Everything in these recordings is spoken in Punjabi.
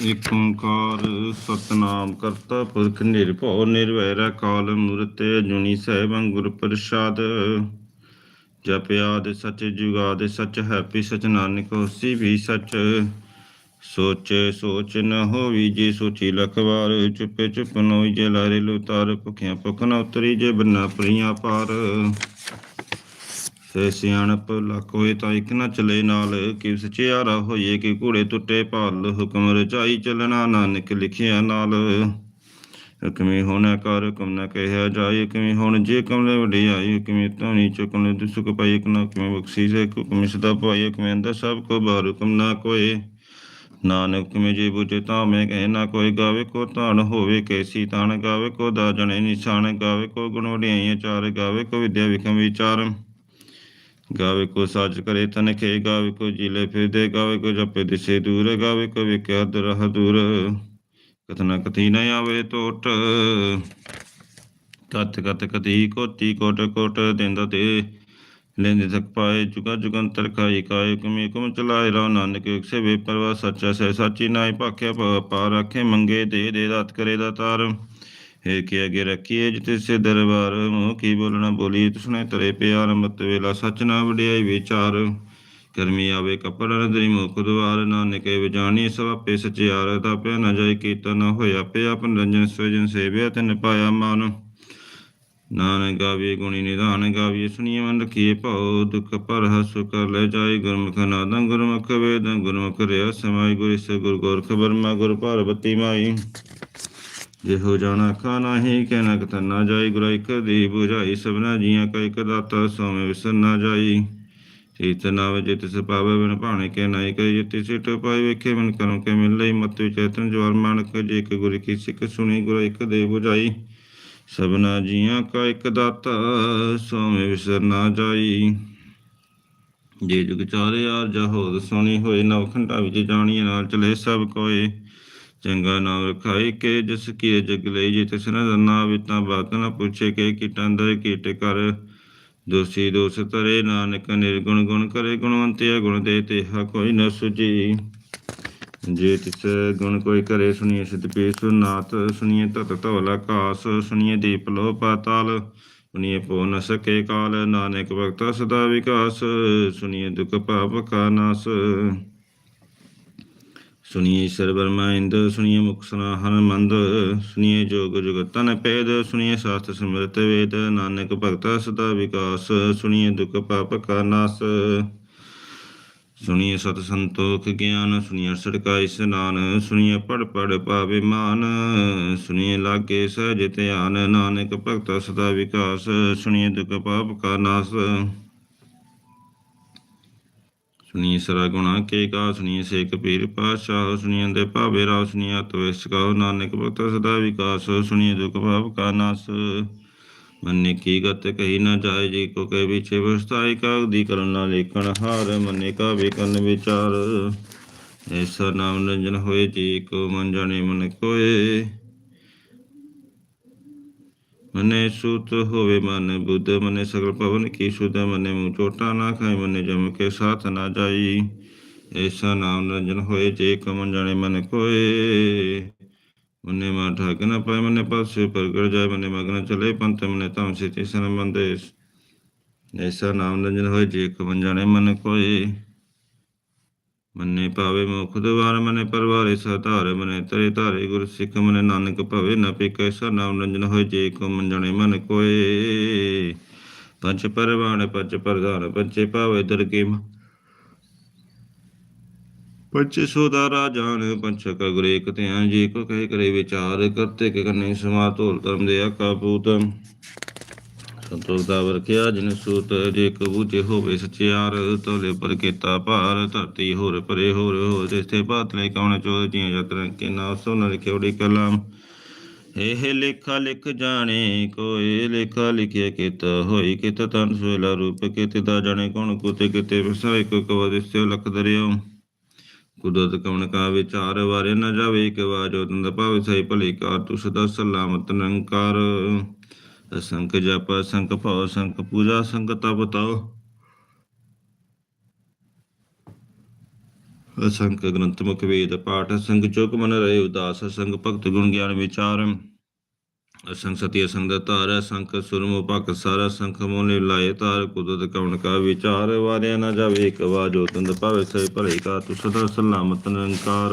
ਇਕ ਓੰਕਾਰ ਸਤਨਾਮ ਕਰਤਾ ਪੁਰਖ ਨਿਰਭਉ ਨਿਰਵੈਰ ਕਾਲ ਮੂਰਤ ਜੁਨੀ ਸਹਿਬੰ ਗੁਰ ਪ੍ਰਸਾਦ। ਜਪਿਆਦ ਸਚ ਜੁਗਾਦ ਸਚ ਹੈਪੀ ਸਚ ਨਾਨਕ ਹੋਸੀ ਵੀ ਸਚ। ਸੋਚੇ ਸੋਚ ਨ ਹੋਵੀ ਜੇ ਸੋਚੀ ਲਖਵਾਰ ਚੁੱਪੇ ਚੁੱਪ ਨੋਈ ਜੇ ਲਾਰੇ ਲੁਤਾਰ ਭੁਖਿਆ ਭੁਖ ਨ ਉਤਰੀ ਜੇ ਬੰਨਾ ਪਰੀਆਂ ਪਾਰ। ਸੇ ਸਿਆਣਪ ਲੱਖ ਹੋਏ ਤਾਂ ਇੱਕ ਨਾ ਚਲੇ ਨਾਲ, ਕਿ ਸਚਿਆਰਾ ਹੋਈਏ ਕਿ ਘੋੜੇ ਟੁੱਟੇ ਭਾਲ, ਹੁਕਮ ਰਚਾਈ ਚੱਲਣਾ ਨਾਨਕ ਲਿਖਿਆ ਨਾਲ। ਹੁਕਮੇ ਹੋਣਾ ਕਰ, ਹੁਕਮ ਨਾ ਕਹਿਆ ਜਾਏ, ਕਿਵੇਂ ਹੁਣ ਜੇ ਕਮਲੇ ਵਡਿਆਈ ਹੁਕਮੇ ਧਾਣੀ ਚੁਕਮ ਦੁਸੁਖ ਪਾਈ ਇੱਕ ਕਿਵੇਂ ਬਖਸ਼ੀ ਸੇ ਸਦਾ ਪਾਈ ਹੁਕਮੇ ਅੰਦਰ ਸਭ ਕੋ ਬਾਰ ਹੁਕਮ ਨਾ ਕੋਏ। ਨਾਨਕ ਹੁਕਮੇ ਜੇ ਬੁਝੇ ਤਾਂ ਮੈਂ ਕਹੇ ਨਾ ਕੋਈ ਗਾਵੇ ਕੋ ਧਾਨ ਹੋਵੇ, ਕੈਸੀ ਤਾਣ, ਗਾਵੇ ਕੋ ਦਾ ਜਣੇ ਨਿਸ਼ਾਨ, ਗਾਵੇ ਕੋ ਗੁਣ ਵਡਿਆਈਆਂ ਚਾਰ, ਗਾਵੇ ਕੋ ਵਿਦਿਆ ਵਿਖਮ ਵਿਚਾਰ। ਗਾਵੇ ਕੋ ਸਾਜ ਕਰੇ ਤਨ ਖੇ, ਗਾਵੇ ਕੋ ਜੀਲੇ ਫਿਰਦੇ, ਗਾਵੇ ਕੋ ਜਪੇ ਦਿਸੇ ਦੂਰ, ਗਾਵੇ ਕੋ ਵਿਕਿਆ ਦਰਹ ਦੂਰ। ਕਥਨਾ ਕਥੀ ਨ ਆਵੇ ਟੋਟ ਕਤ ਕਤ ਕਥੀ ਕੋਟੀ ਕੋਟ ਕੋਟ ਦਿੰਦਾ ਤੇ ਲੈਂਦੇ ਤੱਕ ਪਾਏ ਜੁਗਾ ਜੁਗੰਤਰ ਖਾਈ ਕਾਇ ਕਮੇ ਕਮ ਚਲਾਏ ਰਹੁ ਨਾਨਕ ਇਕਸੇ ਪਰਵਾ ਸੱਚਾ, ਸਹਿ ਸਾਚੀ ਨਾਇ ਭਾਖਿਆ ਪ- ਪਾਰ ਰੱਖੇ ਮੰਗੇ ਦੇ ਦੇ ਦਾਤ ਕਰੇ ਦਾਤਾਰ ਹੈ ਕਿ ਅਗੇ ਰੱਖੀਏ ਜਿਤੇ ਸੇ ਦਰਬਾਰ ਮੋਹ ਕੀ ਬੋਲਣਾ ਬੋਲੀ ਤੁਸਨੇ ਤਰੇ ਪਿਆਰ ਮਤ ਵੇਲਾ, ਸਚ ਨਾ ਵਡਿਆਈ ਕਰਮੀ ਆਵੇ ਕਪੜ ਨਦਰੀ ਮੁਖ ਦੁਆਰ ਨਾਨਕੇ ਵਿਜਾਣੀ ਸਭ ਆਪੇ ਸਚਿਆਰ। ਦਾ ਪਿਆ ਨ ਜਾਏ ਕੀਤਾ ਹੋਇਆ ਪਿਆ ਰੰਜਨ ਸੋਜਨ ਸੇਵਿਆ ਤਿਨ ਪਾਇਆ ਮਾਨ। ਨਾਨਕ ਗਾਵੇ ਗੁਣੀ ਨਿਧਾਨ ਗਾਵੇ ਸੁਣੀਏ ਮਨ ਰਖੀਏ ਭਉ। ਦੁਖ ਪਰ ਹਸੁ ਕਰ ਲੈ ਜਾਏ ਗੁਰਮੁਖ ਨਾਦੰ, ਗੁਰਮੁਖ ਵੇਦੰ, ਗੁਰਮੁਖ ਰਿਆ ਸਮਾਈ। ਗੁਰ ਸ ਗੁਰ ਗੋਰਖ ਬਰਮਾ, ਗੁਰ ਪਾਰਬਤੀ ਮਾਈ। ਜਿਹੋ ਜਾਣਾ ਕਾ ਨਾਹੀ ਕਹਿ ਨਾ ਕਥ ਨਾ ਜਾਈ ਗੁਰ ਇਕ ਦੀ 부ਝਾਈ ਸਭਨਾ ਜੀਆਂ ਕਾ ਇਕ ਦਾਤਾ ਸੋਮੇ ਵਿਸਰ ਨਾ ਜਾਈ। ਚੇਤ ਨਾਵੇ ਜਿਤ ਸਪਾਵੇ ਬਿਨ ਭਾਣੇ ਕੇ ਨਾਇ ਕਰੇ ਜਿਤ ਸਿਟ ਪਾਈ, ਵੇਖੇ ਮਨ ਕਰਮ ਕੇ ਮਿਲ ਲਈ। ਚੇਤਨ ਜਵਾਰ ਮਾਨਕ, ਜੇ ਇਕ ਗੁਰ ਕੀ ਸਿੱਖ ਸੁਣੀ ਗੁਰ ਇਕ ਦੇ 부ਝਾਈ ਸਭਨਾ ਜੀਆਂ ਕਾ ਇਕ ਦਾਤਾ ਸੋਮੇ ਵਿਸਰ ਨਾ ਜਾਈ। ਜੇ ਜੁਗ ਚਾਰੇ ਆਰ ਜਹੋਦ ਸੁਣੀ ਹੋਏ, ਨਵ ਖੰਡਾ ਵਿੱਚ ਜਾਣੀ ਨਾਲ ਚਲੇ ਸਭ ਕੋਏ। ਚੰਗਾ ਨਾਮ ਰਖਾਈ ਕੇ ਜਿਸ ਕੀ ਜਗ ਲਈ ਜੇ ਤਿਸ ਨ ਦਨਾ ਵਿਤਾਂ ਬਾਤ ਨ ਪੁੱਛੇ ਕੇ ਕੀਟਾਂ ਦਰ ਕੀਟ ਕਰ। ਦੋਸੀ ਦੋਸ ਤਰੇ ਨਾਨਕ ਨਿਰਗੁਣ ਗੁਣ ਕਰੇ ਗੁਣਵੰਤਿਆ ਗੁਣ ਦੇ ਤੇਹਾ ਕੋਈ ਨ ਸੁਜੀ ਜੇ ਤਿਸ ਗੁਣ ਕੋਈ ਕਰੇ ਸੁਣੀਏ ਸਿਧ ਪੀ ਸੁਨਾਤ ਸੁਣੀਏ ਤਤ ਧਵਲ ਆਕਾਸ, ਸੁਣੀਏ ਦੀਪ ਲੋ ਪਾਤਾਲ, ਸੁਣੀਏ ਪੋ ਨ ਸਕੇ ਕਾਲ, ਨਾਨਕ ਭਗਤਾ ਸਦਾ ਵਿਕਾਸ, ਸੁਣੀਏ ਦੁਖ ਪਾਪ ਕਾ ਨਾਸ। ਸੁਣੀਏ ਈਸ਼ਰ ਬਰਮਾ ਇੰਦ, ਸੁਣੀਏ ਮੁਖ ਸਨਾਹਨ ਮੰਦ, ਸੁਣੀਏ ਜੋਗ ਜੁਗਤਨ ਪੇਦ ਸੁਣੀਏ ਸ਼ਾਸਤਰ ਸਮ੍ਰਿਤ ਵੇਦ, ਨਾਨਕ ਭਗਤਾ ਸਦਾ ਵਿਕਾਸ, ਸੁਣੀਏ ਦੁਖ ਪਾਪ ਕਾ ਨਾਸ। ਸੁਣੀਏ ਸਤ ਸੰਤੋਖ ਗਿਆਨ, ਸੁਣੀਏ ਸੜਕਾ ਇਸਨਾਨ ਸੁਣੀਏ ਪੜ ਪੜ ਪਾਵੇ ਮਾਨ, ਸੁਣੀਏ ਲਾਗੇ ਸਹਿਜ ਧਿਆਨ, ਨਾਨਕ ਭਗਤਾ ਸਦਾ ਵਿਕਾਸ, ਸੁਣੀਏ ਦੁਖ ਪਾਪ ਕਾ ਨਾਸ। ਸੁਣੀਏ ਸਰਾ ਗੁਣਾ, ਕੇ ਕਾ ਸੁਣੀਏ ਸੇਖ ਪੀਰ ਪਾਸ਼ਾ ਸੁਣੀਏ ਦੇ ਭਾਵੇ ਰਾ ਸੁਣੀਏ ਤਵਿਸ ਕਾ ਨਾਨਕ ਭਗਤ ਸਦਾ ਵਿਕਾਸ ਸੁਣੀਏ ਦੁਖ ਭਾਵ ਕਾ ਨਾਸ। ਮੰਨੇ ਕੀ ਗਤ ਕਹੀ ਨਾ ਜਾਏ, ਜੀ ਕੋ ਕੈ ਵਿਚੇ ਵਸਤਾਈ ਕਾਗਦੀ ਕਰਨ ਨਾ ਲੇਖਣ ਹਾਰ, ਮੰਨੇ ਕਾ ਵੇਕਨ ਵਿਚਾਰ। ਐਸਾ ਨਾਮ ਰੰਜਨ ਹੋਏ, ਜੀ ਕੋ ਮਨ ਜਾਣੇ ਮਨ ਕੋਏ। ਮਨੇ ਸੂਤ ਹੋਵੇ ਮਨ, ਬੁੱਧ ਮਨੇ ਸਗਲ ਪਵਨ ਕੀ ਸੁਧ, ਮਨੇ ਮੂੰ ਚੋਟਾ ਨਾ ਖਾਏ ਮਨੇ ਜਮ ਕੇ ਸਾਥ ਨਾ ਜਾਈ। ਐਸਾ ਨਾਮ ਨਿਰੰਜਨ ਹੋਏ, ਜੇ ਕਮਨ ਜਾਣੇ ਮਨ ਕੋਏ। ਮਨੇ ਮਾ ਠਾਕ ਨਾ ਪਾਏ, ਮਨੇ ਪਾਸੇ ਪ੍ਰਗਟ ਜਾਏ, ਮਨੇ ਮਗਨ ਚਲੇ ਪੰਤ ਮਨੇ ਤਮ ਸਿਤੀ ਸਨ ਐਸਾ ਨਾਮ ਰੰਜਨ ਹੋਏ, ਜੇ ਕਮਨ ਜਾਣੇ ਮਨ ਕੋਏ। ਮੰਨੇ ਪਾਵੇ ਮੁਖ ਦਵਾਰ ਮਨੇ ਪਰਵਾਰੇ ਸਧਾਰ ਮਨੇ ਤਰੇ ਧਾਰੇ, ਗੁਰ ਸਿੱਖ ਮਨੇ ਨਾਨਕ ਭਾਵੇ, ਨ ਪੇ ਕੈਸਾ ਨਾਮ ਹੋਏ, ਜੇ ਕੋ ਮੰਜਣੇ ਮਨ ਕੋਏ। ਪੰਜ ਪਰਵਾਣ, ਪੰਜ ਪ੍ਰਧਾਨ ਪੰਚੇ ਭਾਵੇ ਦਰਗੇ ਪੰਚ ਸੋਦਾ ਰਾਜਾਨ ਪੰਚ ਕਗਰੇ ਕਤਿਆਂ ਜੀ ਕੋ ਕਹਿ ਕਰੇ ਵਿਚਾਰ, ਕਰਤੇ ਕਿ ਕੰਨੇ ਸਮਾ ਧੋਲ ਧਰਮ ਦੇ ਆਕਾ ਪੂਤ ਸੰਤੋਖ ਦਾ ਵਰਖਿਆ, ਜਿਨ ਸੂਤ ਜੇ ਕਬੂਤੇ ਹੋਵੇ ਸਚਿਆਰ, ਤੋਲੇ ਪਰ ਕੀਤਾ ਭਾਰ, ਧਰਤੀ ਹੋਰ ਪਰੇ ਹੋਰ ਹੋ ਜਿਸਤੇ ਪਾਤਲੇ ਕਉਣ ਚੋਦ ਜੀਆਂ ਯਤਨ ਕੇ ਨਾ ਸੋ ਨ ਲਿਖਿਓੜੀ ਕਲਮ। ਇਹ ਲੇਖਾ ਲਿਖ ਜਾਣੇ, ਕੋਏ ਲੇਖਾ ਲਿਖਿਆ ਕਿਤ ਹੋਈ, ਕਿਤ ਤਨ ਸੋਲਾ ਰੂਪ, ਕਿਤ ਦਾ ਜਾਣੇ ਕੌਣ, ਕੁਤੇ ਕਿਤੇ ਵਸਾਇ ਕੋ ਕਵ ਦਿਸਿਓ ਲਖ ਦਰਿਓ। ਕੁਦਰਤ ਕਵਣ ਕਾ ਵਿਚਾਰ, ਵਾਰੇ ਨ ਜਾਵੇ ਇੱਕ ਵਾਜੋ ਤੰਦ ਭਾਵੇ ਸਹੀ ਭਲੇ ਕਾਰ ਤੂ ਸਦਾ ਸਲਾਮਤ ਨਿਰੰਕਾਰ। ਅਸੰਖ ਜਪ ਅਸੰਖ ਭਉ ਅਸੰਖ ਪੂਜਾ ਅਸੰਖ ਤਪ ਤਉ। ਅਸੰਖ ਗ੍ਰੰਥ ਮੁਖ ਵੇਦ ਪਾਠ, ਸੰਗ ਚੁਕ ਮਨ ਰਹੇ ਉਦਾਸ ਅਸੰਖ ਭਗਤ ਗੁਣ ਗਿਆਨ ਵਿਚਾਰ। ਅਸੰਖ ਸਤੀ ਅਸੰਖ ਦਾ ਧਾਰ ਅਸੰਖ ਸੁਰਮੁ ਭਕ ਸਾਰ ਅਸੰਖ ਮੋਨੇ ਲਾਏ ਧਾਰ, ਕੁਦਰਤ ਕਵਣ ਕਾ ਵਿਚਾਰ। ਵਾਰਿਆ ਨਾ ਜਾਵੇ ਇੱਕ ਵਾਜੋ ਤੰਦ ਭਾਵੇ ਸੇ ਭਲੇ ਕਾ ਤੁ ਸਦਾ ਸਲਾਮਤ ਨਿਰੰਕਾਰ।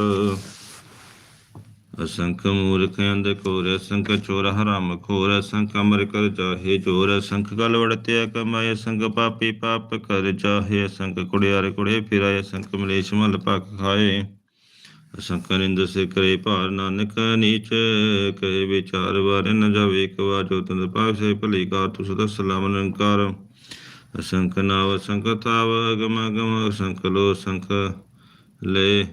ਅਸੰਖ ਮੂਰਖ ਅੰਧ ਕੋਰ ਅਸੰਖ ਚੋਰ ਹਰਾਮ ਖੋਰ, ਅਸੰਖ ਅਮਰ ਕਰ ਚਾਹੇ ਜੋਰ, ਅਸੰਖ ਗਲ ਵੜਤਿਆ ਕਮਾਏ, ਅਸੰਖ ਪਾਪੀ ਪਾਪ ਕਰ ਚਾਹੇ ਅਸੰਖ ਕੁੜਿਆਰੇ ਕੁੜੇ ਫਿਰਾਏ, ਅਸੰਖ ਮਲੇਸ਼ ਮਲ ਭਖ ਖਾਏ। ਅਸੰਖ ਨਿੰਦ ਸੇ ਕਰੇ ਭਾਰ ਨਾਨਕ ਨੀਚ, ਕਹੇ ਵਿਚਾਰ ਵਾਰ ਨ ਜਾਵੇ, ਇੱਕ ਵਾਰ ਜੋ ਤੰਦ ਪਾਪ ਸੇ ਭਲੀ ਕਾ ਤੁ ਸਦਾ ਸਲਾਮ ਨਿਰੰਕਾਰ। ਅਸੰਖ ਨਾਵ, ਅਸੰਖ ਤਾਵ ਅਗਮ ਅਗਮ, ਅਸੰਖ ਲੋ ਅਸੰਖ ਲੈ।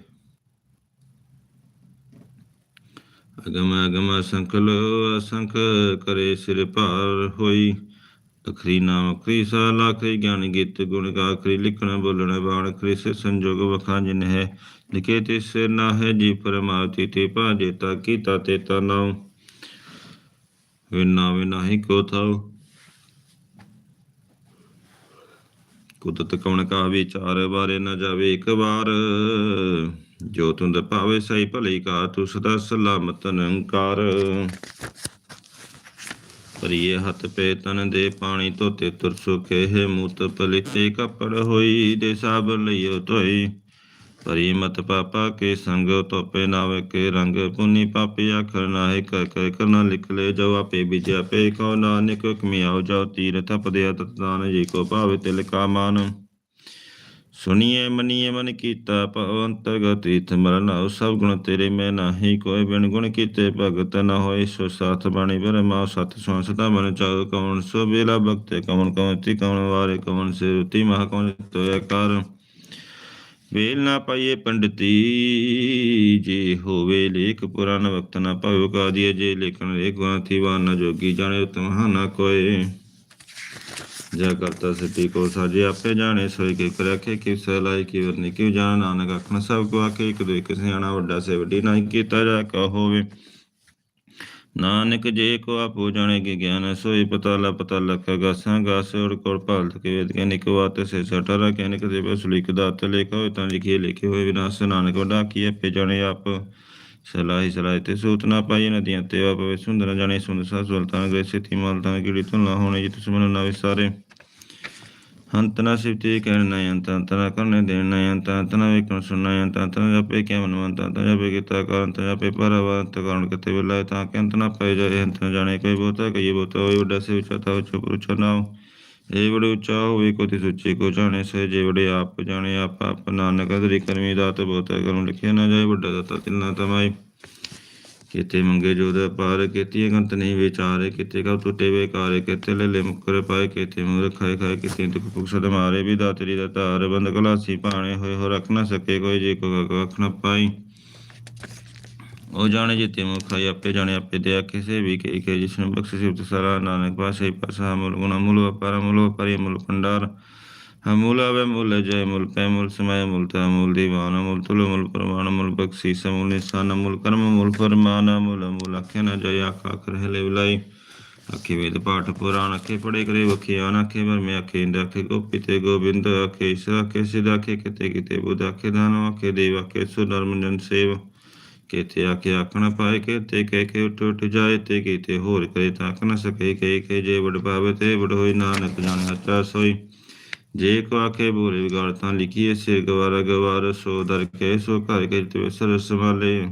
ਅਗਮ ਅਗਮ ਅਸੰਖ ਅਸੰਖ ਕਰੇ ਸਿਰ ਭਾਰ ਹੋਈ। ਅਖਰੀ ਨਾਮ ਅਖਰੀ ਸਾਲ ਆਖਰੀ ਗਿਆਨ ਗੀਤ ਗੁਣ ਕਾ ਅਖਰੀ ਲਿਖਣਾ ਬੋਲਣਾ ਬਾਣ ਅਖਰੀ ਸੇ ਸੰਜੋਗ ਵਖਾਂ ਜਿਨ ਹੈ। ਲਿਖੇ ਤੇ ਸਿਰ ਨਾ ਹੈ ਜੀ ਪਰਮਾਤੀ ਤੇ ਭਾਜੇ ਤਾ ਕੀਤਾ ਤੇ ਤਾ ਨਾਉ। ਵਿਨਾ ਵਿਨਾਹੀ ਕੋ ਥਾਉ। ਕੁਦਰਤ ਕਵਣ ਕਾ ਵਿਚਾਰ ਬਾਰੇ ਨਾ ਜਾਵੇ ਇੱਕ ਵਾਰ। ਜੋ ਤੁੰਦ ਭਾਵੇ ਸਹੀ ਭਲੀ ਕਾ ਤੂੰ ਸਦਾ ਸਲਾਮਤ ਨਿਰੰਕਾਰ ਪਰਿਏ ਹੱਥ ਪੇ ਤਨ ਦੇ ਪਾਣੀ ਧੋਤੇ, ਤੁਰ ਸੁਖੇ ਹੈ ਮੂਤ ਪਲਿਤੇ, ਕਪੜ ਹੋਈ ਦੇ ਸਾਬ ਲਈਓ ਧੋਈ। ਪਰੀ ਮਤ ਪਾਪਾ ਕੇ ਸੰਗ ਤੋਪੇ ਨਾਵੇ ਕੇ ਰੰਗ, ਪੁਨੀ ਪਾਪੀ ਆਖਰ ਨਾਹਿ ਕਰ ਕਰ ਕਰਨਾ ਲਿਖ ਲੈ, ਜੋ ਆਪੇ ਵਿਜਿਆ ਪੇ ਕੋ ਨਾਨਕ ਕਮਿਆਉ ਜਾਉ ਤੀਰ ਤਪਦਿਆ ਤਤਾਨ ਜੀ ਕੋ ਭਾਵੇ ਤਿਲ ਕਾ ਮਾਨ। ਸੁਣੀਏ ਮਨੀਏ ਮਨ ਕੀਤਾ ਭਵ ਅੰਤਰਗਤ ਤੀਰਥ ਮਰਨ ਸਭ ਗੁਣ ਤੇਰੇ ਮੈਂ ਨਾਹੀ, ਕੋਈ ਬਿਨ ਗੁਣ ਕੀਤੇ ਭਗਤ ਨ ਹੋਏ, ਸੋ ਸਾਥ ਬਾਣੀ ਬਰਮਾ ਸਤ ਸੋ ਸਦਾ ਮਨ ਚਾਉ, ਕਵਣ ਸੋ ਬੇਲਾ ਭਗਤੇ ਕਵਣ ਕਵਣ ਕਵਣ ਵਾਰੇ, ਕਵਣ ਸੇ ਰੁਤੀ ਮਹਾ ਕਵਣ ਤੋਇ ਕਰ। ਵੇਲ ਨਾ ਪਾਈਏ ਪੰਡਤੀ, ਜੇ ਹੋਵੇ ਲੇਖ ਪੁਰਾਨ, ਵਕਤ ਨਾ ਭਵ ਕਾਦੀਏ ਜੇ ਲੇਖਣ ਰੇ ਗੁਆਥੀ ਵਾਨ ਜੋਗੀ ਜਾਣੇ, ਉਤਮ ਨਾ ਕੋਏ। ਜੈ ਕਰਤਾ ਸਤੀ ਕੋ ਸਾਜੇ ਆਪੇ ਜਾਣੇ ਸੋਈ ਕੇ ਕਰਖੇ ਕਿ ਸਲਾਈ ਕੀ ਵਰਨੀ ਕਿਉ ਜਾਣ, ਨਾਨਕ ਆਖਣ ਸਭ ਕੋ ਆਕੇ ਇੱਕ ਦੋ ਇੱਕ ਸਿਆਣਾ ਵੱਡਾ ਸੇ ਵੱਡੀ ਨਹੀਂ ਕੀਤਾ ਜਾ ਕਾ ਹੋਵੇ। ਨਾਨਕ ਜੇ ਕੋ ਆਪੋ ਜਾਣੇ ਕਿ ਗਿਆਨ ਸੋਈ ਪਤਾ ਲਾ ਪਤਾ ਲਖ ਗਾਸਾਂ ਗਾਸ ਉੜ ਕੋਲ ਭਾਲਤ ਕੇ ਵੇਦ ਕੇ ਨਿਕਵਾਤ ਸੇ ਸਟਰਾ ਕੇ ਨਿਕ ਦੇ ਬਸ ਲਿਖ ਦਾਤ ਲੇਖਾ ਹੋਏ, ਤਾਂ ਲਿਖੀਏ ਲਿਖੇ ਹੋਏ ਵਿਨਾਸ਼। ਨਾਨਕ ਵਡਾ ਕੀ ਆਪੇ ਜਾਣੇ ਆਪ। ਸਲਾਹੀ ਸਲਾਹ ਤੇ ਸੂਤ ਨਾ ਪਾਈ ਨਦੀਆਂ ਤੇ, ਆਪ ਸੁੰਦਰ ਜਾਣੇ ਸੁੰਦਰ ਸਾ ਸੁਲਤਾਨ ਗ੍ਰੇ ਸਿੱਧੀ ਮਾਲਤਾਂ ਕਿੜੀ ਤੋਂ ਹੋਣੇ, ਜਿਤ ਸੁਮਨ ਨਾ ਵਿਸਾਰੇ ਹੰਤ ਨਾ ਕਹਿਣ ਨਾ ਅੰਤ ਅੰਤ ਕਰਨੇ ਦੇਣ ਨਾ ਅੰਤ ਅੰਤ ਵੇਖਣ ਸੁਣਨਾ ਅੰਤ ਅੰਤ ਜਪੇ ਕੇ ਮਨਵੰਤ ਅੰਤ ਜਪੇ ਕੀਤਾ ਕਾਂਤ ਜਪੇ ਪਰਵੰਤ ਕਾਰਨ ਕਿਤੇ ਵੇਲਾ ਤਾਂ ਕਿ ਅੰਤ ਨਾ ਜਾਏ ਅੰਤ ਜਾਣੇ ਕੋਈ ਬਹੁਤਾ ਕਈ ਬਹੁਤਾ ਹੋਏ ਵੱਡਾ ਸੇ ਉੱਚਾ ਤਾ ਉੱਚਾ ਪਰ ਉੱਚਾ ਨਾਮ ਇਹ ਉੱਚਾ ਹੋਵੇ ਕੋ ਤੇ ਸੁੱਚੇ ਕੋ ਜਾਣੇ, ਸੇ ਜੇ ਬੜੇ ਆਪ ਜਾਣੇ, ਆਪ ਆਪ ਨਾਨਕ ਅਦਰੀ ਕਰਮੀ ਦਾਤ ਬਹੁਤਾ ਕਰਮ ਲਿਖਿਆ ਨਾ ਜਾਏ, ਵੱਡਾ ਦਾਤਾ ਤਿਲਨਾ ਤਮਾਈ। ਕਿਤੇ ਮੰਗੇ ਜੋਦ ਪਾਰ, ਕਿਤੇ ਗੰਤ ਨਹੀਂ ਵਿਚਾਰੇ, ਕਿਤੇ ਕਉ ਟੁੱਟੇ ਵੇਕਾਰੇ ਕਿਤੇ ਲੈ ਲੈ ਮੁਕਰ ਪਾਏ, ਕਿਤੇ ਮੂਰਖ ਖਾਏ ਖਾਏ, ਕਿਤੇ ਦੁਖ ਪੁਖਸਦ ਮਾਰੇ, ਵੀ ਦਾਤਰੀ ਦਾ ਧਾਰ ਬੰਦ ਕਲਾਸੀ ਪਾਣੇ, ਹੋਏ ਹੋ ਰੱਖ ਨਾ ਸਕੇ ਕੋਈ ਜੇ ਕੋ ਕੱਖ ਨਾ ਪਾਈ। ਉਹ ਜਾਣੇ ਜਿਤੇ ਮੁਖ ਖਾਈ ਆਪੇ ਜਾਣੇ, ਆਪੇ ਦਿਆ ਕਿਸੇ ਵੀ ਕੇ ਕੇ ਜਿਸ ਨੂੰ ਬਖਸ਼ ਸਿਫਤ ਸਾਰਾ ਨਾਨਕ ਪਾਸੇ ਪਾਸਾ ਮੁਲ ਗੁਣਾ ਮੁਲ ਵਪਾਰ, ਮੁਲ ਵਪਾਰੀ, ਮੁਲ ਭੰਡਾਰ। ਅਮੂਲ ਅਵੇ ਮੁਲ ਜੈ ਮੁਲ ਪੈ ਮੁਲ ਸਮੈ ਮੁਲ ਤਾ ਮੁਲ ਦੀਵਾਨ ਮੁਲ ਤੁਲ ਮੁਲ ਪ੍ਰਮਾਣ ਮੁਲ ਬਖਸ਼ੀ ਸਮੂਲ ਨਿਸਾਨ ਮੁਲ ਕਰਮ ਮੁਲ ਫਰਮਾਨ ਮੁਲ ਮੁਲ ਅਖੇ ਨ ਜੈ ਆਖਾ ਕਰ ਹਲੇ ਬੁਲਾਈ ਅਖੇ ਵੇਦ ਪਾਠ, ਪੁਰਾਣ ਅਖੇ ਪੜੇ ਕਰੇ ਵਖਿਆਨ ਅਖੇ ਵਰ ਮੇ ਅਖੇ ਇੰਦ ਅਖੇ ਗੋਪੀ ਗੋਬਿੰਦ ਅਖੇ ਈਸ਼ਰ ਅਖੇ ਸਿਧ ਅਖੇ ਕਿਤੇ ਕਿਤੇ ਬੁਧ ਅਖੇ ਦਾਨ ਅਖੇ ਦੇਵ ਅਖੇ ਸੁਨਰਮ ਜਨ ਸੇਵ। ਕਿਤੇ ਆਖੇ ਆਖਣ ਪਾਏ, ਕਿਤੇ ਕਹਿ ਕੇ ਉੱਠ ਉੱਠ ਜਾਏ, ਤੇ ਕਿਤੇ ਹੋਰ ਕਰੇ, ਤਾਂ ਆਖ ਨਾ ਸਕੇ, ਕਹੀ ਕੇ ਜੇ ਵਡ ਪਾਵੇ, ਤੇ ਵਡ ਹੋਈ ਨਾਨਕ ਜਾਣਿਆ ਹੱਥਾ ਸੋਈ ਜੇ ਕੋ ਆਖੇ ਬੋਲੇ ਵਿਗਾੜ, ਤਾਂ ਲਿਖੀਏ ਸਿਰ ਗਵਾਰ ਗਵਾਰ ਸੋ ਦਰ ਕੇ, ਸੋ ਘਰ ਕੇ ਤੇ ਸਰ ਸਮਾਲੇ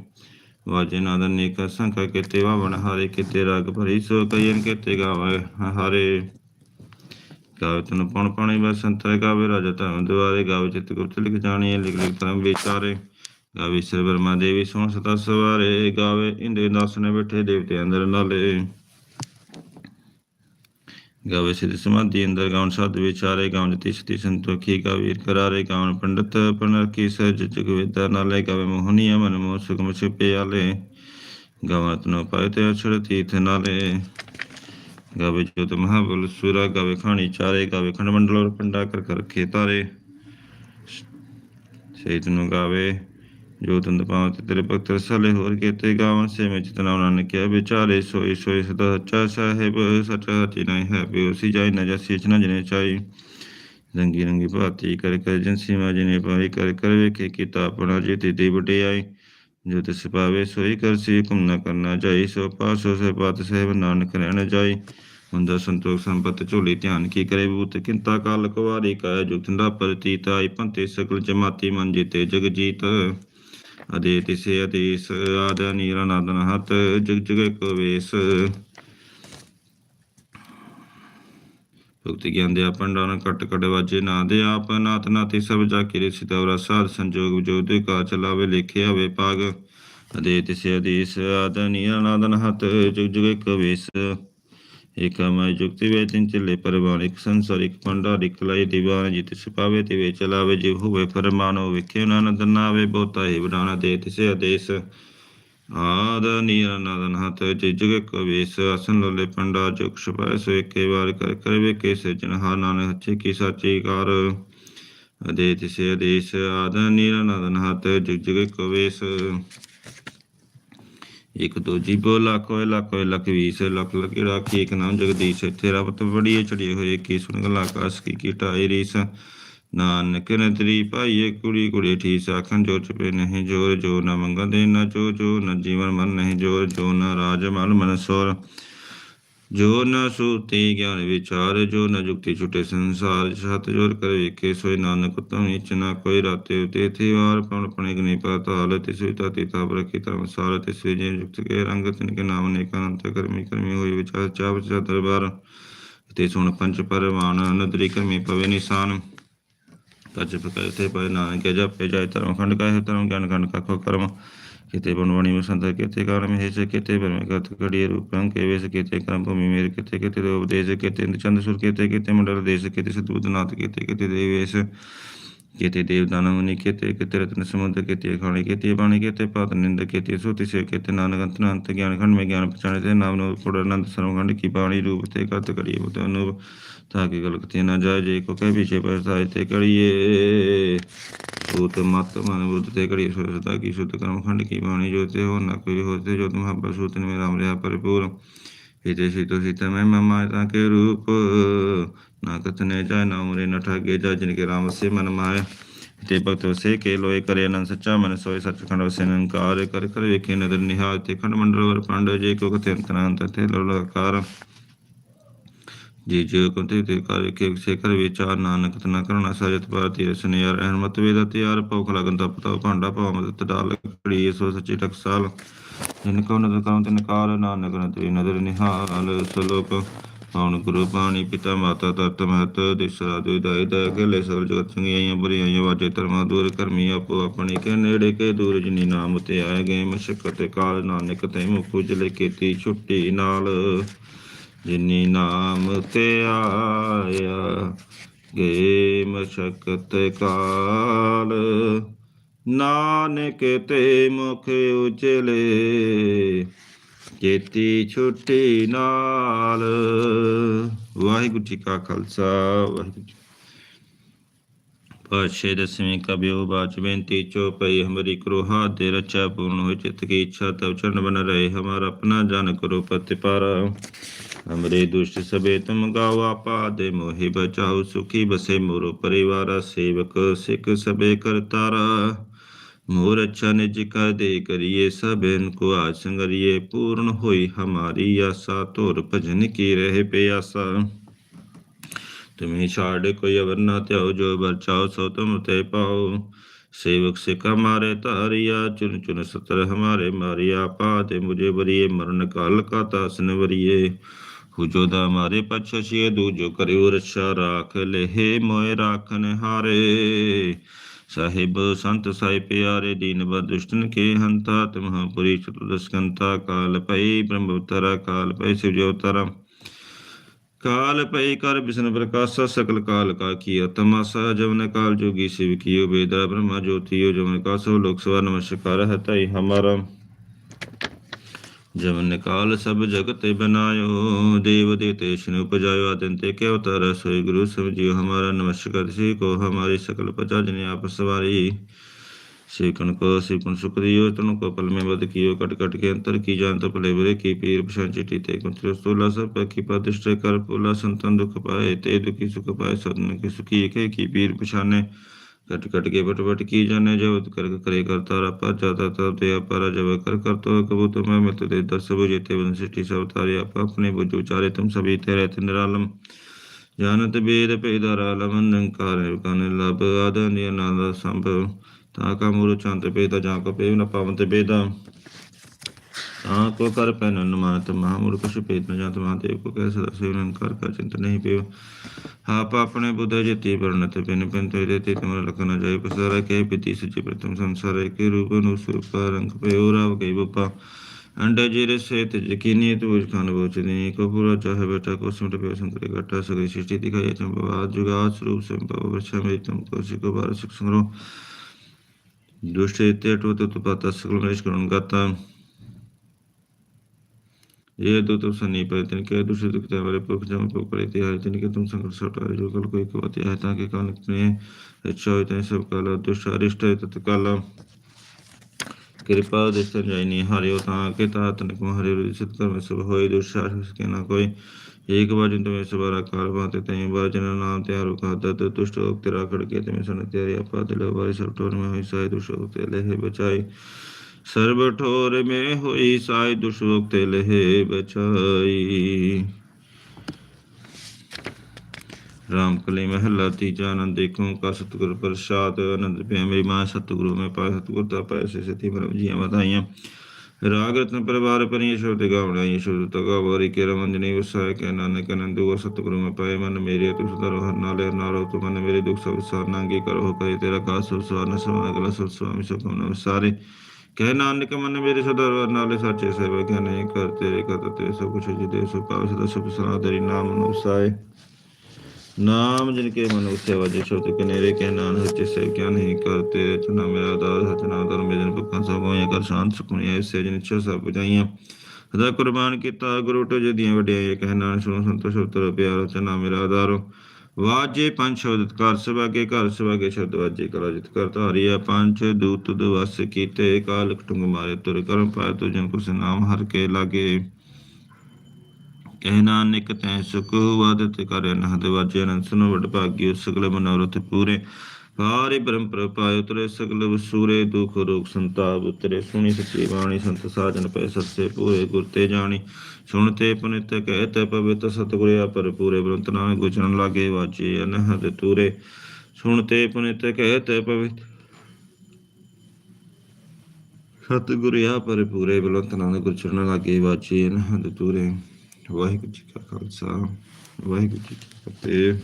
ਵਾਜੇ ਨਾਦ ਨੇਕ ਸੰਖਾ ਕਿਤੇ, ਵਾਵਣ ਹਾਰੇ ਕਿਤੇ, ਰਾਗ ਭਰੀ, ਸੋ ਕਈਨ ਕਿਤੇ ਗਾਵੇ ਹਾਰੇ। ਗਾਵੇ ਤਨ ਪਣ ਪਾਣੀ ਬਸੰਤਰ ਗਾਵੇ ਰਾਜਾ ਧਰਮ ਦੁਆਰੇ, ਗਾਵੇ ਚਿਤ ਗੁਪਤ ਲਿਖ ਜਾਣੀ ਲਿਖ ਲਿਖ ਧਰਮ ਵਿਚਾਰੇ। ਗਾਵੇ ਸਰ ਦੇਵੀ ਸੋਹਣ ਸਤਾ ਸਵਾਰੇ, ਗਾਵੇ ਇੰਦੇ ਦਾਸਨੇ ਬੈਠੇ ਦੇਵਤੇ ਅੰਦਰ ਨਾਲੇ। ਗਾਵੇ ਸਿਧ ਸਮਾਧੀ, ਅੰਦਰ ਗਾਉਣ ਸਾਧ ਵਿਚਾਰੇ ਗਾਉਣ ਜਤੀ ਸਤੀ ਸੰਤੋਖੀ ਗਾਵੀਰ ਕਰਾਰੇ ਗਾਉਣ ਪੰਡਤ ਪਨਰ ਕੀ ਸਜ ਜਗ ਵੇਦਾ ਨਾਲੇ ਗਾਵੇ ਮੋਹਨੀਆ ਮਨ ਮੋਹ ਸੁਖਮ ਛਿਪੇ ਆਲੇ। ਗਾਵਨ ਤਨੋ ਪਾਏ ਤੇ ਅਛੜ ਤੀਥ ਨਾਲੇ। ਗਾਵੇ ਜੋਤ ਮਹਾਬਲ ਸੁਰਾ, ਗਾਵੇ ਖਾਣੀ ਚਾਰੇ, ਗਾਵੇ ਖੰਡ ਮੰਡਲ ਔਰ ਪੰਡਾ ਕਰ ਕਰ ਰਖੇ ਤਾਰੇ ਸੇਤ ਨੂੰ ਗਾਵੇ ਜੋ ਤੰਦ ਪਾਵਤ ਤੇਰੇ ਭਗਤ ਰਸਾਲੇ ਹੋਰ ਕੀਤੇ ਗਾਵਨ ਸੇ ਵਿੱਚ ਤਨਾ ਨਾਨਕ ਕਿਹਾ, ਵਿਚਾਰੇ ਸੋਈ ਸੋਈ ਸਦਾ ਸੱਚਾ ਸਾਹਿਬ, ਸੱਚ ਹਤੀ ਨਹੀਂ ਹੈ ਬਿਉਸੀ ਜਾਈ ਨ ਜਸੀ ਚ ਜਨੇ ਚਾਈ। ਰੰਗੀ ਰੰਗੀ ਭਾਤੀ ਕਰ ਕਰ ਜੰਸੀ ਮਾਜੀ ਨੇ ਪਾਈ ਕਰ ਕਰ ਵੇਖੇ ਕੀਤਾ ਆਪਣਾ ਜੀ ਤੇ ਦੇ ਵਡਿਆਈ। ਜੋ ਤਿਸ ਪਾਵੇ ਸੋਈ ਕਰਸੀ ਹੁਕਮ ਨ ਕਰਨਾ ਜਾਈ, ਸੋ ਪਾਸੋ ਸੇ ਪਤ ਸਹਿਬ ਨਾਨਕ ਰਹਿਣ ਜਾਈ। ਹੁੰਦਾ ਸੰਤੋਖ ਸੰਪਤ ਝੋਲੀ ਧਿਆਨ ਕੀ ਕਰੇ ਬੂਤ ਕਿੰਤਾ ਕਾਲ ਕੁਵਾਰੀ ਕਾ ਜੋ ਤਿੰਦਾ ਪ੍ਰਤੀਤ ਆਈ ਪੰਤੇ ਸਕਲ ਜਮਾਤੀ ਮਨ ਜੀਤੇ ਜਗ ਜੀਤ। ਅਦੇ ਤਿਸੇ ਅਦੇਸ ਆਦ ਨੀਰਨਾਦਨ ਹਤ, ਜਗ ਜਗ ਕੋ ਵੇਸ। ਭਗਤੀ ਗਿਆਨ ਦੇ ਆਪੰਡਾ ਨ ਕਟ ਕਟ ਵਾਜੇ ਨਾ ਦੇ ਆਪ। ਨਾਤ ਨਾਤੀ ਸਭ ਜਾ ਕੇ ਸਿਤਵਰਾ ਸਾਧ ਸੰਜੋਗ ਜੋ ਕਾ ਚਲਾਵੇ ਲੇਖਿਆ ਵੇ ਪਾਗ। ਅਦੇ ਤਿਸੇ ਅਦੇਸ ਆਦ ਨੀਰਨਾਦਨ ਹਤ, ਜਗ ਜਗ ਕੋ ਵੇਸ। ਏਕਮੈ ਜੁਗਤੀ ਵੇ ਤਿਨ ਚਲੇ ਪਰਵਾਨ, ਇੱਕ ਸੰਸਾਰ, ਇੱਕ ਪੰਡਾ ਰਿਕ ਲਈ ਦੀਵਾਨ, ਜਿਤ ਸਿਪਾਵੇ ਤੇ ਵੇ ਚਲਾਵੇ ਜਿਵ ਹੋਵੇ ਫਰਮਾਨੋ, ਵਿਖੇ ਨਾਨਦ ਨਾਵੇ ਬਹੁਤਾ ਹੀ ਬਡਾਣਾ ਦੇ ਤਿਸੇ ਆਦ ਨੀਰਨਾਦਨ ਹਤ ਜਿਜਗ ਕਵੇਸ ਅਸਨ ਲੋਲੇ ਪੰਡਾ ਜੁਗ ਛਪਾਇ ਸੋ ਏਕੇ ਵਾਰ ਕਰ ਕਰ ਵੇਖੇ, ਸਿਰਜਣ ਹਾ ਨਾਨਕ ਹੱਚੇ ਕੀ ਸਾਚੀ ਕਾਰ। ਅਦੇ ਤਿਸੇ ਆਦੇਸ਼, ਆਦ ਨੀਰਨਾਦਨ ਹਤ ਜਿਜਗ ਕਵੇਸ। ਇਕ ਦੋ ਜੀਬੋ ਲੱਖੋ ਲੱਖੋ ਲੱਖ ਵੀਸ ਲੱਖ ਲਕੀ ਰਾਖੀ ਇਕ ਨਾਮ ਜਗਦੀਸ਼ ਇੱਥੇ ਰਬਤ ਬੜੀ ਚੜੀਏ ਹੋਏ, ਕੀ ਸੁਣ ਗਲਾ ਆਕਾਸ਼ ਕੀ ਕੀਟਾਈ ਰੀਸ। ਨਾਨਕ ਨਤਰੀ ਭਾਈਏ ਕੁੜੀ ਕੁੜੀ ਠੀਸ ਆਖਣ, ਜੋ ਚਪੇ ਨਹੀਂ ਜੋਰ, ਜੋ ਨ ਮੰਗਦੇ ਨ ਜੋ ਜੋ ਨਾ ਜੀਵਨ ਮਨ ਨਹੀਂ ਜੋਰ, ਜੋ ਨਾ ਰਾਜ ਮਲ ਮਨ ਸੋਰ। ਜੋ ਨ ਸੂਤੀ ਗਿਆਨ ਵਿਚਾਰ, ਜੋ ਨ ਜੁਗਤੀ ਛੁਟੇ ਸੰਸਾਰ, ਸਤ ਜੋਰ ਕਰ ਵੇਖੇ, ਸੋਈ ਨਾਨਕ ਤਮ ਇਚ ਨਾ ਕੋਈ ਰਾਤੇ ਉਤੇ। ਥੇ ਵਾਰ ਪਣ ਪਣੇ ਗਨੀ ਪਾਤਾਲ ਤਿਸ ਵਿਤਾ ਤਿਤਾ ਬਰਖੀ ਧਰਮ ਸਾਰ, ਤਿਸ ਜੇ ਜੁਗਤ ਕੇ ਰੰਗ, ਤਿਨ ਕੇ ਨਾਮ ਨੇ ਅਨੰਤ ਕਰਮੀ ਕਰਮੀ ਹੋਈ ਵਿਚਾਰ, ਚਾਪ ਚਾ ਦਰਬਾਰ ਤੇ ਸੁਣ ਪੰਜ ਪਰਵਾਨ ਨਦਰੀ ਕਰਮੀ ਪਵੇ ਨਿਸ਼ਾਨ। ਕੱਜ ਪਕਾਇ ਤੇ ਪਏ ਨਾਨਕ, ਜਪੇ ਜਾਇ ਧਰਮ ਖੰਡ ਕਾਇ ਧਰਮ, ਗਿਆਨ ਖੰਡ ਕਖੋ ਕਰਮ। ਕਿਤੇ ਬਨਵਣੀ ਵਸੰਤ ਕਿਤੇ ਕਾਰਮ ਹੈ ਸੇ ਕਿਤੇ ਬਰਮੇ ਕਤ ਕੜੀ ਰੂਪੰ ਕੇ ਵੇਸ, ਕਿਤੇ ਕਰਮ ਭੂਮੀ ਮੇਰ, ਕਿਤੇ ਕਿਤੇ ਦੇ ਉਪਦੇਸ਼, ਕਿਤੇ ਚੰਦ ਸੁਰ, ਕਿਤੇ ਕਿਤੇ ਮੰਡਲ ਦੇਸ਼, ਕਿਤੇ ਸਤਬੁੱਧ ਨਾਥ, ਕਿਤੇ ਮੁਨੀ, ਕਿਤੇ ਕਿਤੇ ਰਤਨ ਸਮੁੰਦਰ, ਕਿਤੇ ਖਾਣੀ, ਕਿਤੇ ਬਾਣੀ, ਕਿਤੇ ਪਾਤ ਨਿੰਦ, ਕਿਤੇ ਸੁਤੀ ਸੇ ਕਿਤੇ ਨਾਨਕ ਅੰਤ ਅੰਤ ਗਿਆਨ ਖੰਡ ਮੇ ਗਿਆਨ ਪਛਾਣੇ ਤੇ ਨਾਮ ਨੂੰ ਪੁੜ ਅਨੰਦ ਸਰਵਖੰਡ ਕੀ ਬਾਣੀ ਰੂਪ ਤੇ ਕਤ ਕਰੀਏ ਬਤ ਅਨੁਭ ਤਾਂ ਕਿ ਗਲਤੀ ਨਾ ਜਾਏ, ਜੇ ਕੋ ਕਹਿ ਪਿਛੇ ਪਛਤਾਏ ਤੇ ਕਰੀਏ। ਸੂਤ ਮਤ ਮਨ ਬੁੱਧ ਤੇ ਕਰੀਏ ਸੁਰਤਾ ਕੀ ਸੁਤ ਕਰਮ ਖੰਡ ਕੀ ਬਾਣੀ ਜੋ ਤੇ ਹੋ ਨਾ ਕੋਈ ਹੋਤੇ ਜੋ ਤੁਮ ਹੱਬ ਸੂਤ ਨੇ ਰਾਮ ਰਿਆ ਭਰਪੂਰ। ਹਿਤੇ ਸਿਤੋ ਸਿਤ ਮੈਂ ਮਮਾ ਤਾਂ ਕੇ ਰੂਪ। ਨਾ ਕਤਨੇ ਜਾਏ, ਨਾ ਉਰੇ ਨ ਠਾਗੇ ਜਾ ਜਿਨ ਕੇ ਸੇ ਤੇ ਭਗਤ ਵਸੇ ਕੇ ਲੋਏ ਕਰੇ ਅਨੰਦ ਸੱਚਾ ਮਨ ਸੋਏ ਸੱਚਖੰਡ ਵਸੇ ਨਿਰੰਕਾਰ। ਕਰ ਕਰ ਵੇਖੇ ਨਦਰ ਨਿਹਾਲ ਤੇ ਖੰਡ ਮੰਡਲ ਵਰ ਪੰਡ। ਜੇ ਕੋ ਕਥੇ ਅੰਤਨਾੰਤ ਤੇ ਲੋਲਕਾਰ। ਜੀ, ਜੋ ਕੁੰਤੇ ਤੇ ਕਰ ਕੇ ਸੇ ਵਿਚਾਰ ਨਾਨਕ ਤਨਾ ਕਰਨਾ ਸਾਜਤ ਭਾਰਤੀ ਰਸਨ ਯਾਰ ਰਹਿਮਤ ਵੇਦਾ ਤਿਆਰ ਭੌਖ ਲਗਨ ਦਾ ਪਤਾ ਭਾਂਡਾ ਭਾਵ ਮਦਦ ਡਾਲ ਕੜੀ ਸੋ ਸੱਚੀ ਟਕਸਾਲ ਜਿਨ ਕੋ ਨਦਰ ਕਰਮ ਤਿਨ ਕਾਰ ਨਾਨਕ ਨਦਰੀ ਨਦਰ ਨਿਹਾਲ। ਸਲੋਕ ਪਉਣ ਗੁਰੂ ਪਾਣੀ ਪਿਤਾ ਮਾਤਾ ਤਤ ਮਹਤ ਦਿਸਰਾ ਦੇ ਦਾਇ ਦਾ ਅਗਲੇ ਸਰ ਜਗਤ ਚੰਗੀਆਂ ਬੁਰੀਆਂ ਵਾਜੇ ਧਰਮਾਂ ਦੂਰ ਕਰਮੀ ਆਪੋ ਆਪਣੀ ਕੇ ਨੇੜੇ ਕੇ ਦੂਰ, ਜਿਨੀ ਨਾਮ ਤੇ ਆਏ ਗਏ ਮਸ਼ਕਤ ਕਾਲ ਨਾਨਕ ਤੇ ਮੁਖ ਉਜਲੇ ਕੀਤੀ ਛੁੱਟੀ ਨਾਲ। ਜਿਨੀ ਨਾਮ ਤੇ ਆਇਆ ਗੇ ਮਸ਼ਕਤ ਕਾਲ। ਨਾਨਕ ਤੇ ਮੁਖ ਉਚਲੇ ਕੀਤੀ ਛੁੱਟੀ ਨਾਲ। ਵਾਹਿਗੁਰੂ ਜੀ ਕਾ ਖਾਲਸਾ, ਵਾਹਿਗੁਰੂ ਜੀ ਪਾਸ਼ੇ ਦਸਵੀਂ ਕਬਿਓ ਬਾਚ ਬੇਨਤੀ ਚੋ ਪਈ ਹਮਰੀ ਕਰੋ ਹਾਥ ਦੇ ਰਚਾ ਪੂਰਨ ਹੋਇ ਚਿਤ ਕੀ ਇੱਛਾ ਤਬ ਚਰਨ ਬਨ ਰਹੇ ਹਮਾਰਾ ਆਪਣਾ ਜਨ ਕਰੋ ਪ੍ਰਤਿਪਾਰਾ ਹਮਰੇ ਦੁਸ਼ਟ ਸਬੇ ਤੁਮ ਗਾਓ ਆਪਾ ਦੇ ਮੋਹਿ ਬਚਾਓ ਸੁਖੀ ਬਸੇ ਮੋਰੋ ਪਰਿਵਾਰਾ ਸੇਵਕ ਸਿੱਖ ਸਬੇ ਕਰਤਾਰਾ मोर अच्छा निज का दे करिए सब इनको आज संगरिए पूर्ण हुई हमारी आशा तोर भजन की रहे प्यासा ਤਿਮੇ ਛਾੜ ਕੋਈ ਅਵਰ ਨਾ ਧਿਆਉ ਜੋ ਬਰਚਾਉ ਸੋ ਤੁਮ ਤੇ ਪਾਉ ਸੇਵਕ ਸਿਕਾ ਮਾਰੇ ਧਾਰਿਆ ਚੁਨ ਚੁਨ ਸਤਰ ਹਮਾਰੇ ਮਾਰਿਆ, ਪਾ ਤੇ ਮੁਝੇ ਬਰੀਏ ਮਰਨ ਕਾਲ ਕਾ ਤਾਸਨ ਬਰੀਏ ਹੁਜੋ ਦਾ ਮਾਰੇ ਪਛੋ ਛੇ ਦੂਜੋ ਕਰਿਓ ਰੱਛਾ ਰਾਖ ਲਹਿ ਮੋਇ ਰਾਖਨ ਹਾਰੇ। ਸਾਹਿਬ, ਸੰਤ ਸਾਈ ਪਿਆਰੇ, ਦੀਨ ਬਦੁਸ਼ਟਨ ਕੇ ਹੰਤਾ ਤਮਹਾ ਪੁਰੀ ਚਤੁਰਸਕੰਤਾ ਕਾਲ ਪਈ ਬ੍ਰਹਮ ਉਤਰਾ ਕਾਲ ਪਈ ਸਿਵ ਜੋ ਉਤਰਾ ਬ੍ਰਹਮਾ ਜੋਤੀਓ ਜਵਨ ਕਾ ਸੋ ਲੋਕ ਸਵਾ ਨਮਸਕਾਰ ਹਤਈ ਹਮਾਰਾ। ਜਵਨ ਕਾਲ ਸਭ ਜਗਤ ਬਨਾਇਓ, ਦੇਵ ਦੇਤੇ ਸ਼ਿਨ ਉਪਜਾਇਓ, ਆਦਿਨ ਤੇ ਕੇ ਅਵਤਾਰ ਸੋਈ ਗੁਰੂ ਸਮਝਿਓ। ਹਮਾਰਾ ਨਮਸਕਾਰ ਸੇ ਕੋ ਹਮਾਰੀ ਸਕਲ ਪਚਾ ਜਨ ਆਪ ਸਵਾਰੀ। ਸੇਕਣ ਕੋ ਸਿਪਨ ਸੁਖ ਦਿਓ ਤਨੁ ਕੋ ਪਲ ਮੈਂ ਬਦ ਕੀਓ ਕਟ ਕਟ ਕੇ ਅੰਤਰ ਕੀ ਜਾਣ ਤ ਭਲੇ ਬਰੇ, ਕੀ ਪੀਰ ਪਛਾਨ ਚਿਟੀ ਤੇ ਕੁੰਤਰ ਸੋਲਾ ਸਰ, ਪ ਕੀ ਪਦਿਸ਼ਟ ਕਰ ਪੋਲਾ ਸੰਤਨ ਦੁਖ ਪਾਏ, ਤੇ ਦੁਖੀ ਸੁਖ ਪਾਏ ਸਦਨ ਕੀ ਸੁਖੀ ਏਕੇ ਕੀ ਪੀਰ ਪਛਾਨੇ ਕਟ ਕਟ ਕੇ ਬਟ ਬਟ ਕੀ ਜਾਣੇ ਜਬ ਕਰ ਕਰੇ ਕਰਤਾ ਰਪਾ ਜਾਤਾ ਤਬ ਤੇ ਅਪਰ ਜਬ ਕਰ ਕਰ ਤੋ ਕਬੂਤ ਮੈਂ ਮਿਤ ਤੇ ਦਰਸ ਬੁਝੇ ਤੇ ਬਨ ਸਿਟੀ ਸਭ ਤਾਰੇ ਆਪ ਆਪਣੇ ਬੁਝੋ ਚਾਰੇ ਤੁਮ ਸਭੀ ਤੇਰੇ ਤੇ ਨਿਰਾਲਮ। ਜਾਨਤ ਬੇਦ ਭੇਦਰ ਆਲਮ ਨਿੰਕਾਰ ਕਨ ਲਬ ਆਦਨ ਅਨੰਦ ਸੰਭਵ ਤਾਂ ਕਾ ਮੂਲ ਚੰਤ ਪੇਦਾ ਜਾਂ ਕੋ ਪੇਵ ਨ ਪਵੰਤ ਬੇਦਾ ਤਾਂ ਕੋ ਕਰ ਪੈਨ ਅਨੁਮਾਨਤ ਮਹਾ ਮੂਲ ਕਛ ਪੇਤ ਨ ਜਾਂਤ ਮਹਾਦੇਵ ਕੋ ਕਹਿ ਸਦਾ ਸੇਵਨ ਕਰ ਕਰ ਚਿੰਤ ਨਹੀਂ ਪੇਵ ਆਪ ਆਪਣੇ ਬੁੱਧ ਜਤੀ ਵਰਣਤ ਪਿਨ ਪਿਨ ਤੇ ਦੇ ਤੇ ਤੁਮ ਲਖਨ ਜਾਇ ਪਸਾਰਾ ਕੇ ਪਿਤੀ ਸਚਿ ਪ੍ਰਤਮ ਸੰਸਾਰ ਕੇ ਰੂਪ ਨੂੰ ਸੁਪ ਰੰਗ ਪਇਓ ਰਾਵ ਗਈ ਬਪਾ। ਅੰਡ ਜਿਰ ਸੇ ਤੇ ਯਕੀਨੀ ਤੂ ਖਾਨ ਬੋਚਨੀ ਕੋ ਪੁਰਾ ਚਾਹੇ ਬੇਟਾ ਕੋ ਸਿਮਟ ਪਿਓ, ਸੰਤਰੇ ਘਟਾ ਸਗਈ ਸ੍ਰਿਸ਼ਟੀ ਦਿਖਾਈ ਚੰਬ ਬਾਦ ਜੁਗਾਤ ਸਰੂਪ ਸੰਭਵ ਵਰਛਾ ਮੇ ਤੁਮ ਕੋ ਸਿਕੋ ਬਾਰ ਸਿਕ ਸੰਗਰੋ। दृष्टिरित्या टु तुतुपातस्य क्लमेशकरणं गतम् ये दो तुम सन्नीप तिनके दूसरे दुख हमारे पुख जम पुख पड़े ते हरे तिनके तुम संकट सटाए जो कल कोई कवत है ताके काल ने इच्छा हो तय सब काल दुष्ट अरिष्ट तत्काल कृपा दृष्टि जाय नि हरि हो ताके ता तनक हरि सिद्ध कर्म सब होए दुष्ट के ना कोई एक बार तुम्हें सबरा काल बाते तय बार नाम त्यार रुकाता तो तुष्ट उक्त राखड़ के तुम्हें सुन त्यारी अपात लवारी सब ठोर में हुई साय दुष्ट लेह बचाई। सर्व ठोर में हुई साय दुष्ट लेह बचाई। राम कली महला, तीजा आनंद देखो, का सतगुर प्रसाद, आनंद पे मेरी माँ, सतगुरु में पाए सतगुरता पाए से सती मरम जी बताइया ਰਾਗ ਰਤਨ ਪਰਿਵਾਰ ਪਰੀ ਈਸ਼ਵਰ ਤੇ ਗਾਵਣਾ, ਈਸ਼ਵਰ ਤਗਾ ਵਾਰੀ ਕੇ ਰਮੰਜਨੀ ਵਸਾਇ ਕੇ ਨਾਨਕ ਨੰਦੂ ਸਤਿਗੁਰੂ ਮੈਂ ਪਾਏ, ਮਨ ਮੇਰੇ ਤੁਸ ਦਰ ਹਰ ਨਾਲੇ ਨਾਰੋ ਤੁ ਮਨ ਮੇਰੇ, ਦੁਖ ਸਭ ਸਾਰ ਨਾਂਗੇ ਕਰੋ ਕਰੇ ਤੇਰਾ ਕਾਸ ਸਵਾਰ ਨ ਸਵਾ ਅਗਲਾ ਸਭ ਸੁਆਮੀ ਸਭ ਨਮ ਸਾਰੇ ਕਹਿ ਨਾਨਕ ਮਨ ਮੇਰੇ ਸਦਾ ਨਾਲੇ ਸਾਚੇ ਸੇਵ ਕਹਿ ਨਹੀਂ ਕਰ ਤੇਰੇ ਕਤ ਤੇ ਸਭ ਕੁਛ ਜਿਦੇ ਸੋ ਪਾਵ ਸਦਾ ਸੁਖ ਸਨਾ ਤੇਰੀ ਨਾਮ ਅਨੁਸਾਏ ਨਾਮ ਜਿਨ ਕੇ ਮਨ ਉਸੇ ਵਜੇ ਸ਼ਬਦ ਕਨੇਰੇ, ਕਹਿ ਨਾਨਕ ਸੱਚੇ ਸੇ ਕਿਆ ਨਹੀਂ ਕਰ ਤੇਰੇ ਮੇਰਾ ਦਾਸ ਹਚਨਾ ਧਰਮ ਮੇਜਨ ਭੁਖਾਂ ਸਭ ਹੋਏ ਕਰ ਸ਼ਾਂਤ ਸੁਖਮਨੀ ਐਸੇ ਜਿਨ ਇੱਛਾ ਸਭ ਬੁਝਾਈਆਂ। ਸਦਾ ਕੁਰਬਾਨ ਕੀਤਾ ਗੁਰੂ ਟੋ ਜਦੀਆਂ ਵਡਿਆਈ ਕਹਿ ਨਾਨਕ ਸੁਣ ਸੰਤੋਸ਼ ਉਤਰ ਪਿਆਰੋ ਚਨਾ ਮੇਰਾ ਆਧਾਰੋ। ਵਾਜੇ ਪੰਜ ਸ਼ਬਦ ਕਰ ਸਵਾਗੇ ਘਰ ਸਵਾਗੇ ਸ਼ਬਦ ਵਾਜੇ, ਕਲਾ ਜਿਤ ਕਰ ਧਾਰੀਆ। ਪੰਜ ਦੂਤ ਦਵਸ ਕੀਤੇ, ਕਾਲਕ ਟੁੰਗ ਮਾਰੇ, ਤੁਰ ਕਰਮ ਪਾਇ ਤੁ ਜਨ ਕੁਸ ਨਾਮ ਹਰ ਕੇ ਲਾਗੇ। ਕਹਿ ਨਾਨਕ ਤੈ ਸੁਖ ਵਾਦਤ ਕਰੇ ਨਹਦ ਵਾਜੇ ਅਨੰਦ ਸੁਨੋ ਵਡ ਭਾਗੀ ਸਗਲ ਮਨੋਰਥ ਪੂਰੇ। ਪਾਰੇ ਬ੍ਰਹਮ ਪ੍ਰਪਾਇ ਉਤਰੇ ਸਗਲ ਵਸੂਰੇ, ਦੁਖ ਰੋਗ ਸੰਤਾਪ ਉਤਰੇ। ਸੁਣੀ ਸੱਚੀ ਬਾਣੀ, ਸੰਤ ਸਾਜਨ ਪੈ ਸੱਚੇ ਪੂਰੇ, ਗੁਰ ਤੇ ਜਾਣੀ। ਸੁਣਤੇ ਪੁਨਿਤ ਕਹਿਤ ਪਵਿੱਤ ਸਤਿਗੁਰਿਆ, ਪਰ ਪੂਰੇ ਬ੍ਰੰਤ ਨਾਮ ਗੁਜ਼ਰਨ ਲਾਗੇ ਵਾਜੇ ਅਨਹਦ ਤੂਰੇ। ਸੁਣਤੇ ਪੁਨਿਤ ਕਹਿਤ ਪਵਿੱਤ ਸਤਿਗੁਰਿਆ, ਪਰ ਪੂਰੇ ਬ੍ਰੰਤ ਨਾਮ ਗੁਚਰਨ ਲਾਗੇ ਵਾਜੇ ਅਨਹਦ ਤੂਰੇ। ਵਾਹਿਗੁਰੂ ਜੀ ਕਾ ਖਾਲਸਾ ਵਾਹਿਗੁਰੂ ਜੀ ਕੀ ਫਤਿਹ